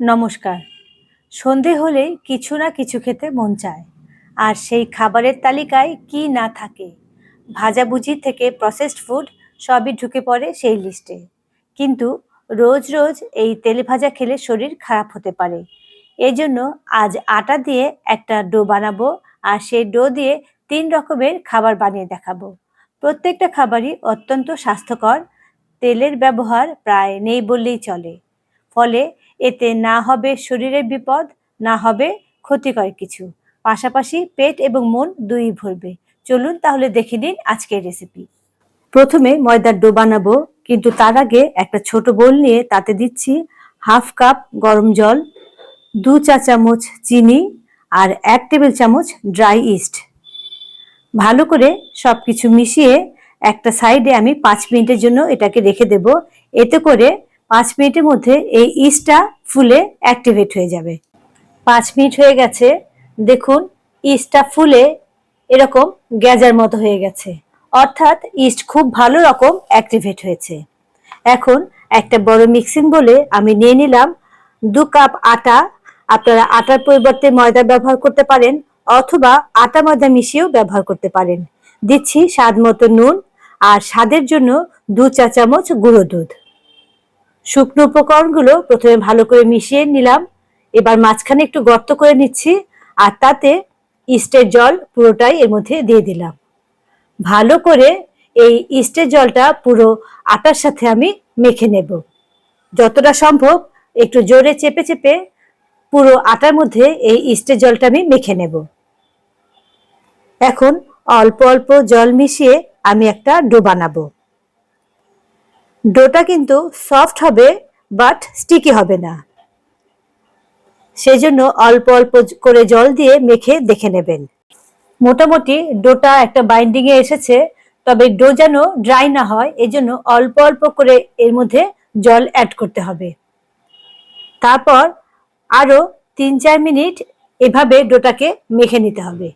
নমস্কার। সন্ধে হলেই কিছু না কিছু খেতে মন চায়। আর সেই খাবারের তালিকায় কি না থাকে? ভাজাভুজি থেকে প্রসেসড ফুড সবই ঢুকে পড়ে সেই লিস্টে কিন্তু রোজ রোজ এই তেলে ভাজা খেলে শরীর খারাপ হতে পারে। এই জন্য আজ আটা দিয়ে একটা ডো বানাবো আর সেই ডো দিয়ে তিন রকমের খাবার বানিয়ে দেখাবো। প্রত্যেকটা খাবারই অত্যন্ত স্বাস্থ্যকর, তেলের ব্যবহার প্রায় নেই বললেই চলে। ফলে এতে না হবে শরীরের বিপদ, না হবে ক্ষতিকর কিছু। পাশাপাশি পেট এবং মন দুই ভরবে। চলুন তাহলে দেখে নিন আজকের রেসিপি প্রথমে ময়দার ডো বানাবো, কিন্তু তার আগে একটা ছোট বোল নিয়ে তাতে দিচ্ছি হাফ কাপ গরম জল, দু চা চামচ চিনি আর এক টেবিল চামচ ড্রাই ইস্ট। ভালো করে সব কিছু মিশিয়ে একটা সাইডে আমি পাঁচ মিনিটের জন্য এটাকে রেখে দেব। এতে করে পাঁচ মিনিটের মধ্যে এই ইস্টটা ফুলে অ্যাক্টিভেট হয়ে যাবে। পাঁচ মিনিট হয়ে গেছে, দেখুন, ইস্টটা ফুলে এরকম গ্যাজার মতো হয়ে গেছে। অর্থাৎ ইস্ট খুব ভালো রকম অ্যাক্টিভেট হয়েছে। এখন একটা বড় মিক্সিং বলে আমি নিয়ে নিলাম দু কাপ আটা। আপনারা আটার পরিবর্তে ময়দা ব্যবহার করতে পারেন অথবা আটা ময়দা মিশিয়েও ব্যবহার করতে পারেন। দিচ্ছি স্বাদ মতো নুন আর স্বাদের জন্য দু চা চামচ গুঁড়ো দুধ। শুকনো উপকরণগুলো প্রথমে ভালো করে মিশিয়ে নিলাম। এবার মাঝখানে একটু গর্ত করে নিচ্ছি আর তাতে ইস্টের জল পুরোটাই এর মধ্যে দিয়ে দিলাম। ভালো করে এই ইস্টের জলটা পুরো আটার সাথে আমি মেখে নেব। যতটা সম্ভব একটু জোরে চেপে চেপে পুরো আটার মধ্যে এই ইস্টের জলটা আমি মেখে নেব। এখন অল্প অল্প জল মিশিয়ে আমি একটা ডো বানাবো। ডোটা কিন্তু সফট হবে, বাট স্টিকি হবে না। সেই জন্য অল্প অল্প করে জল দিয়ে মেখে দেখে নেবেন। মোটামুটি ডোটা একটা বাইন্ডিং এ এসেছে, তবে ডো যেন ড্রাই না হয়, এজন্য অল্প অল্প করে এর মধ্যে জল অ্যাড করতে হবে। তারপর আরও তিন চার মিনিট এভাবে ডোটাকে মেখে নিতে হবে।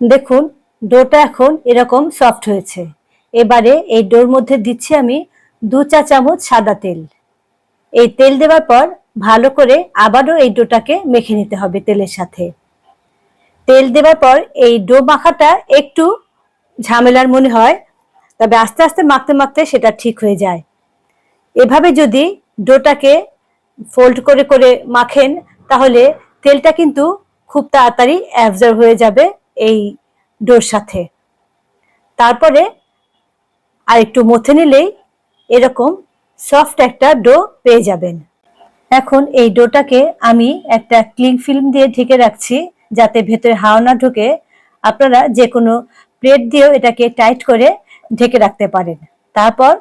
দেখুন, ডোটা এখন এরকম সফট হয়েছে। এবারে এই ডোর মধ্যে দিচ্ছি আমি দু চা চামচ সাদা তেল। এই তেল দেওয়ার পর ভালো করে আবারও এই ডোটাকে মেখে নিতে হবে তেলের সাথে। তেল দেওয়ার পর এই ডো মাখাটা একটু ঝামেলার মনে হয়, তবে আস্তে আস্তে মাখতে মাখতে সেটা ঠিক হয়ে যায়। এভাবে যদি ডোটাকে ফোল্ড করে করে মাখেন, তাহলে তেলটা কিন্তু খুব তাড়াতাড়ি অ্যাবজর্ব হয়ে যাবে এই ডোর সাথে। তারপরে আর একটু মথে নিলেই এরকম সফট একটা ডো পেয়ে যাবেন। এখন এই ডোটাকে আমি একটা ক্লিং ফিল্ম দিয়ে ঢেকে রাখছি যাতে ভেতরে হাওয়া না ঢুকে। আপনারা যে কোনো প্লেট দিয়েও এটাকে টাইট করে ঢেকে রাখতে পারেন। তারপর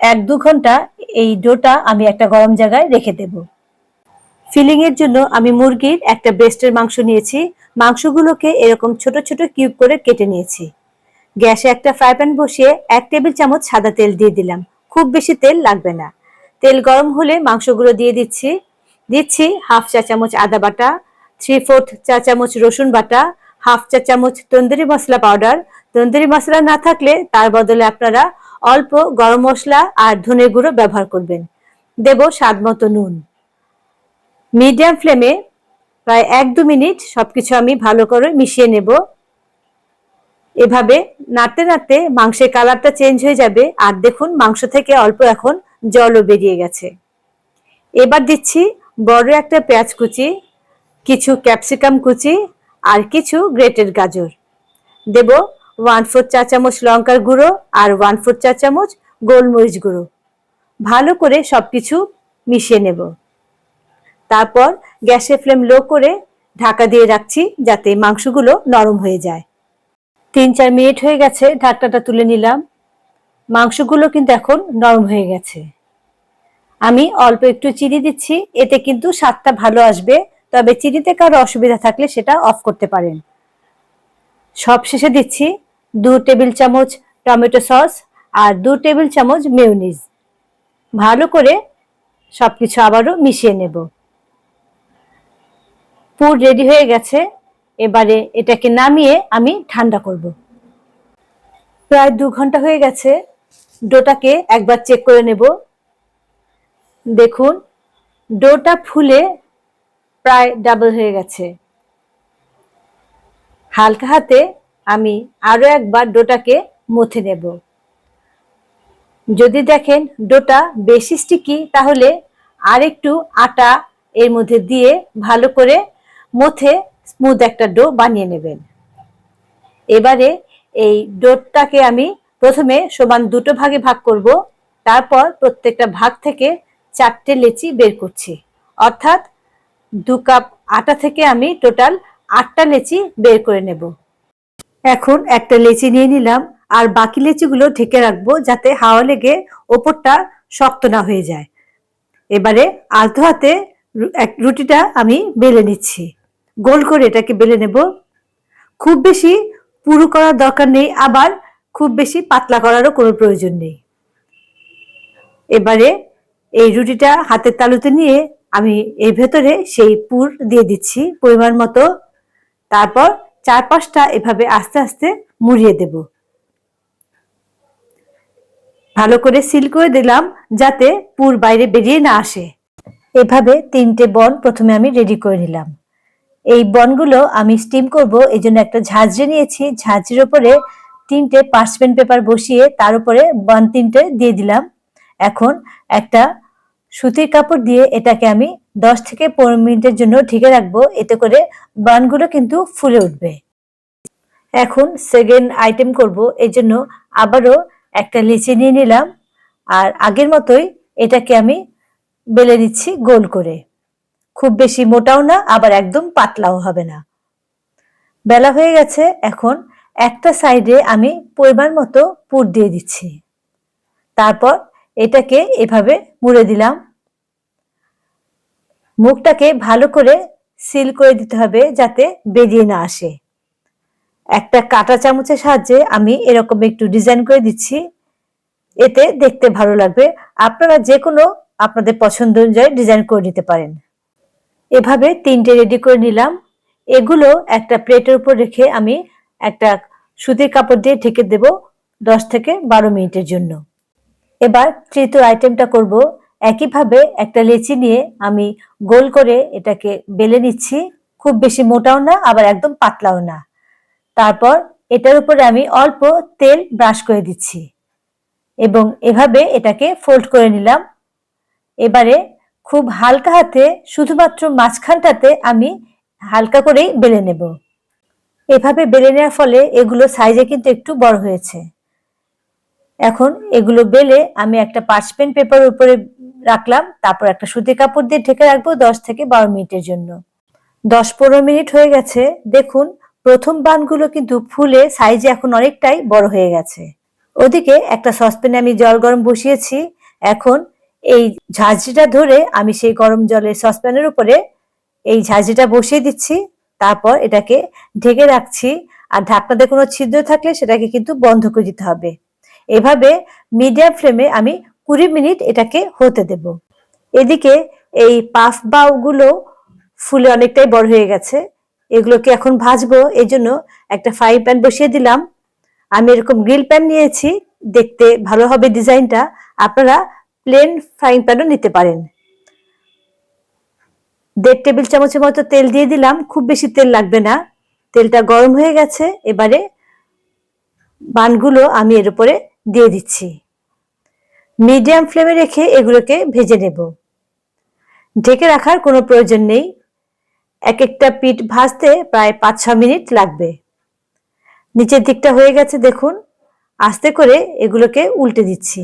এক দু ঘণ্টা এই ডোটা আমি একটা গরম জায়গায় রেখে দেব। ফিলিং এর জন্য আমি মুরগির একটা ব্রেস্টের মাংস নিয়েছি। মাংসগুলোকে এরকম ছোট ছোট কিউব করে কেটে নিয়েছি। গ্যাসে একটা ফ্রাই প্যান বসিয়ে এক টেবিল চামচ সাদা তেল দিয়ে দিলাম। খুব বেশি তেল লাগবে না। তেল গরম হলে মাংসগুলো দিয়ে দিচ্ছি। দিচ্ছি হাফ চা চামচ আদা বাটা থ্রি ফোর্থ চা চামচ রসুন বাটা, হাফ চা চামচ তন্দুরি মশলা পাউডার। তন্দুরি মশলা না থাকলে তার বদলে আপনারা অল্প গরম মশলা আর ধনে গুঁড়ো ব্যবহার করবেন। দেব স্বাদ মতো নুন। মিডিয়াম ফ্লেমে প্রায় এক দু মিনিট সবকিছু আমি ভালো করে মিশিয়ে নেব। এভাবে নাড়তে নাড়তে মাংসের কালারটা চেঞ্জ হয়ে যাবে। আর দেখুন, মাংস থেকে অল্প এখন জলও বেরিয়ে গেছে। এবার দিচ্ছি বড় একটা পেঁয়াজ কুচি, কিছু ক্যাপসিকাম কুচি আর কিছু গ্রেটেড গাজর। দেব ওয়ান ফোর চা চামচ লঙ্কার গুঁড়ো আর ওয়ান ফোর চা চামচ গোলমরিচ গুঁড়ো। ভালো করে সব কিছু মিশিয়ে নেব। তারপর গ্যাসের ফ্লেম লো করে ঢাকা দিয়ে রাখছি যাতে মাংসগুলো নরম হয়ে যায়। তিন চার মিনিট হয়ে গেছে, ঢাকনাটা তুলে নিলাম। মাংসগুলো কিন্তু এখন নরম হয়ে গেছে। আমি অল্প একটু চিনি দিচ্ছি, এতে কিন্তু স্বাদটা ভালো আসবে, তবে চিনিতে কারও অসুবিধা থাকলে সেটা অফ করতে পারেন। সব শেষে দিচ্ছি দু টেবিল চামচ টমেটো সস আর দু টেবিল চামচ মেয়নিজ। ভালো করে সবকিছু আবারও মিশিয়ে নেব। পুর রেডি হয়ে গেছে। এবারে এটাকে নামিয়ে আমি ঠান্ডা করব। প্রায় দু ঘণ্টা হয়ে গেছে, ডোটাকে একবার চেক করে নেব। দেখুন, ডোটা ফুলে প্রায় ডাবল হয়ে গেছে। হালকা হাতে আমি আরও একবার ডোটাকে মথে নেব। যদি দেখেন ডোটা বেশি স্টিকি তাহলে আরেকটু আটা এর মধ্যে দিয়ে ভালো করে মথে স্মুথ একটা ডো বানিয়ে নেবেন। এবারে এই ডোটাকে আমি প্রথমে সমান দুটো ভাগে ভাগ করব, তারপর প্রত্যেকটা ভাগ থেকে চারটে লেচি বের করছি। অর্থাৎ দু কাপ আটা থেকে আমি টোটাল আটটা লেচি বের করে নেব। এখন একটা লেচি নিয়ে নিলাম, আর বাকি লেচিগুলো ঢেকে রাখব যাতে হাওয়া লেগে ওপরটা শক্ত না হয়ে যায়। এবারে আলতো হাতে রুটিটা আমি বেলে নিচ্ছি। গোল করে এটাকে বেলে নেব। খুব বেশি পুরু করার দরকার নেই, আবার খুব বেশি পাতলা করারও কোনো প্রয়োজন নেই। এবারে এই রুটিটা হাতের তালুতে নিয়ে আমি এর ভেতরে সেই পুর দিয়ে দিচ্ছি পরিমাণ মতো। তারপর চার পাঁচটা এভাবে আস্তে আস্তে মুড়িয়ে দেব। ভালো করে সিল করে দিলাম যাতে পুর বাইরে বেরিয়ে না আসে। এভাবে তিনটে বন প্রথমে আমি রেডি করে নিলাম। এই বনগুলো আমি স্টিম করব এই জন্য একটা ঝাঁঝরি নিয়েছি। ঝাঁঝরির উপরে তিনটে পার্চমেন্ট পেপার বসিয়ে তার উপরে বন তিনটে দিয়ে দিলাম। এখন একটা সুতির কাপড় দিয়ে এটাকে আমি দশ থেকে পনেরো মিনিটের জন্য ঢেকে রাখব, এতে করে বানগুলো কিন্তু ফুলে উঠবে। এখন সেকেন্ড আইটেম করব এই জন্য আবারও একটা লিচি নিয়ে নিলাম। আর আগের মতোই এটাকে আমি বেলে নিচ্ছি গোল করে। খুব বেশি মোটাও না, আবার একদম পাতলাও হবে না। বেলা হয়ে গেছে, এখন একটা সাইডে আমি পরিমাণ মতো পুর দিয়ে দিচ্ছি। তারপর এটাকে এভাবে মুড়ে দিলাম। মুখটাকে ভালো করে সিল করে দিতে হবে যাতে বেরিয়ে না আসে। একটা কাঁটা চামচের সাহায্যে আমি এরকম একটু ডিজাইন করে দিচ্ছি। এতে দেখতে ভালো লাগবে। আপনারা যে কোনো আপনাদের পছন্দ অনুযায়ী ডিজাইন করে নিতে পারেন। এভাবে তিনটে রেডি করে নিলাম। এগুলো একটা প্লেটের উপর রেখে আমি একটা সুতির কাপড় দিয়ে ঢেকে দেব দশ থেকে বারো মিনিটের জন্য। এবার তৃতীয় আইটেমটা করব। একইভাবে একটা লেচি নিয়ে আমি গোল করে এটাকে বেলে নিচ্ছি। খুব বেশি মোটাও না, আবার একদম পাতলাও না। তারপর এটার উপরে আমি অল্প তেল ব্রাশ করে দিচ্ছি। এবং এভাবে এটাকে ফোল্ড করে নিলাম। এবারে খুব হালকা হাতে, শুধুমাত্র মাঝখানটাতে আমি হালকা করেই বেলে নেব। এভাবে বেলে নেওয়ার ফলে এগুলো সাইজে কিন্তু একটু বড় হয়েছে। এখন এগুলো বেলে আমি একটা পার্চমেন্ট পেপার উপরে রাখলাম, তারপর একটা সুতি কাপড় দিয়ে ঢেকে রাখব দশ থেকে বারো মিনিটের জন্য। দশ পনেরো মিনিট হয়ে গেছে, দেখুন প্রথম বানগুলো কিন্তু ফুলে সাইজে এখন অনেকটাই বড় হয়ে গেছে। ওদিকে একটা সসপ্যানে আমি জল গরম বসিয়েছি, এখন এই ঝাঁঝরিটা ধরে আমি সেই গরম জলের সসপ্যানের উপরে এই ঝাঁঝরিটা বসিয়ে দিচ্ছি, তারপর এটাকে ঢেকে রাখছি আর ঢাকনাতে কোনো ছিদ্র থাকলে সেটাকে কিন্তু বন্ধ করে দিতে হবে। এভাবে মিডিয়াম ফ্লেমে আমি কুড়ি মিনিট এটাকে হতে দেব। এদিকে এই পাফ বাউগুলো ফুলে অনেকটাই বড় হয়ে গেছে, এগুলোকে এখন ভাজবো এই জন্য একটা ফ্রাই প্যান বসিয়ে দিলাম। আমি এরকম গ্রিল প্যান নিয়েছি, দেখতে ভালো হবে ডিজাইনটা আপনারা প্লেন ফ্রাইং প্যানও নিতে পারেন। দেড় টেবিল চামচের মতো তেল দিয়ে দিলাম, খুব বেশি তেল লাগবে না। তেলটা গরম হয়ে গেছে, এবারে বানগুলো আমি এর উপরে দিয়ে দিচ্ছি। মিডিয়াম ফ্লেমে রেখে এগুলোকে ভেজে নেব। ঢেকে রাখার কোনো প্রয়োজন নেই। এক একটা পিঠ ভাজতে প্রায় পাঁচ ছ মিনিট লাগবে। নিচের দিকটা হয়ে গেছে, দেখুন। আস্তে করে এগুলোকে উল্টে দিচ্ছি।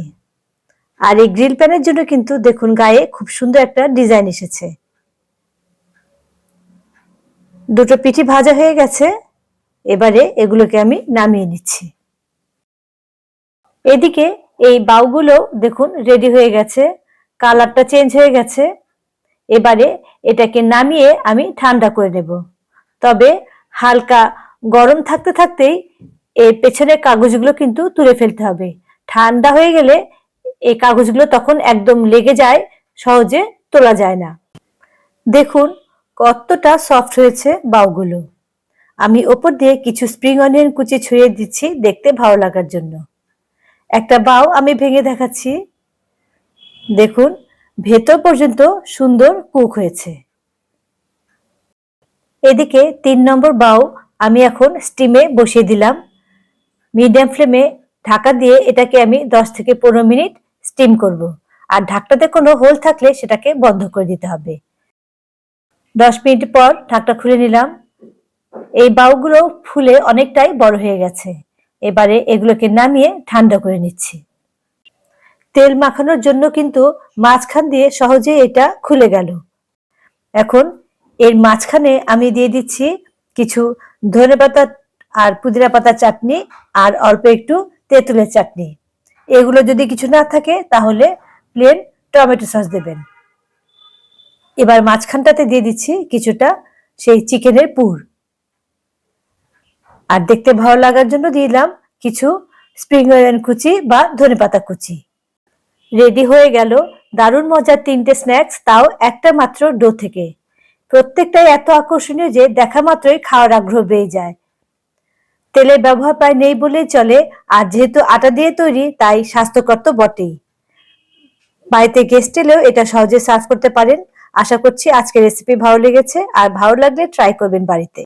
আর এই গ্রিল প্যানের জন্য কিন্তু দেখুন গায়ে খুব সুন্দর একটা ডিজাইন এসেছে। দুটো পিঠি ভাজা হয়ে গেছে, এবারে এগুলোকে আমি নামিয়ে নিচ্ছি। এদিকে এই বাউগুলো দেখুন রেডি হয়ে গেছে, কালারটা চেঞ্জ হয়ে গেছে, এবারে এটাকে নামিয়ে আমি ঠান্ডা করে নেব। তবে হালকা গরম থাকতে থাকতেই এর পেছনের কাগজগুলো কিন্তু তুলে ফেলতে হবে। ঠান্ডা হয়ে গেলে এই কাগজগুলো তখন একদম লেগে যায়, সহজে তোলা যায় না। দেখুন কতটা সফট হয়েছে বাউগুলো। আমি ওপর দিয়ে কিছু স্প্রিং অনিয়ন কুচি ছুঁয়ে দিচ্ছি দেখতে ভালো লাগার জন্য। একটা বাউ আমি ভেঙে দেখাচ্ছি। দেখুন, ভেতর পর্যন্ত সুন্দর কুক হয়েছে। এদিকে তিন নম্বর বাউ আমি এখন স্টিমে বসিয়ে দিলাম। মিডিয়াম ফ্লেমে ঢাকা দিয়ে এটাকে আমি দশ থেকে পনেরো মিনিট স্টিম করব। আর ঢাকটাতে কোনো হোল থাকলে সেটাকে বন্ধ করে দিতে হবে। দশ মিনিট পর ঢাকটা খুলে নিলাম। এই বাউগুলো ফুলে অনেকটাই বড় হয়ে গেছে। এবারে এগুলোকে নামিয়ে ঠান্ডা করে নিচ্ছি। তেল মাখানোর জন্য কিন্তু মাঝখান দিয়ে সহজে এটা খুলে গেল। এখন এর মাঝখানে আমি দিয়ে দিচ্ছি কিছু ধনে পাতা আর পুদিনা পাতা চাটনি আর অল্প একটু তেঁতুলের চাটনি। এগুলো যদি কিছু না থাকে, তাহলে প্লেন টমেটো সস দেবেন। এবার মাঝখানটাতে দিয়ে দিচ্ছি কিছুটা সেই চিকেনের পুর। আর দেখতে ভালো লাগার জন্য দিলাম কিছু স্প্রিং অনিয়ন কুচি বা ধনেপাতা কুচি। রেডি হয়ে গেল দারুণ মজার তিনটে স্ন্যাক্স তাও একটা মাত্র ডো থেকে। প্রত্যেকটাই এত আকর্ষণীয় যে দেখা মাত্রই খাওয়ার আগ্রহ বেড়ে যায়। তেলের ব্যবহার প্রায় নেই বলে চলে, আর যেহেতু আটা দিয়ে তৈরি, তাই স্বাস্থ্যকর তো বটেই। বাড়িতে গেস্ট এলেও এটা সহজে সার্চ করতে পারেন। আশা করছি আজকের রেসিপি ভালো লেগেছে, আর ভালো লাগলে ট্রাই করবেন বাড়িতে।